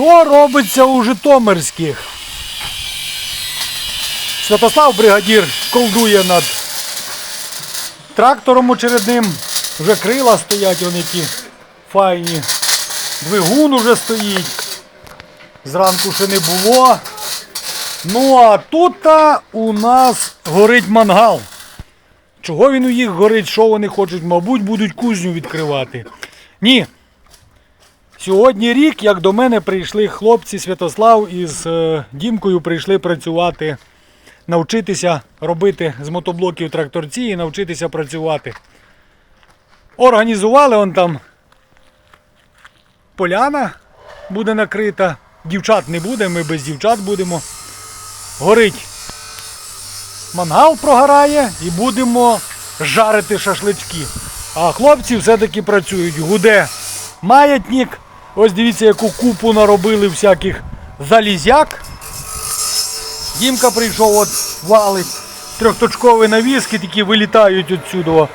Що робиться у Житомирських? Святослав бригадір колдує над трактором очередним. Вже крила стоять, вони які файні. Двигун уже стоїть. Зранку ще не було. Ну а тут у нас горить мангал. Чого він у їх горить, що вони хочуть? Мабуть, будуть кузню відкривати. Ні. Сьогодні рік, як до мене прийшли хлопці Святослав із е, Дімкою прийшли працювати, навчитися робити з мотоблоків тракторці і навчитися працювати. Організували он там поляна буде накрита. Дівчат не буде, ми без дівчат будемо. Горить мангал прогорає і будемо жарити шашлички. А хлопці все-таки працюють. Гуде маятник. Ось дивіться, яку купу наробили всяких залізяк. Дімка прийшов, от валить трьохточкові навіски, такі вилітають отсюди.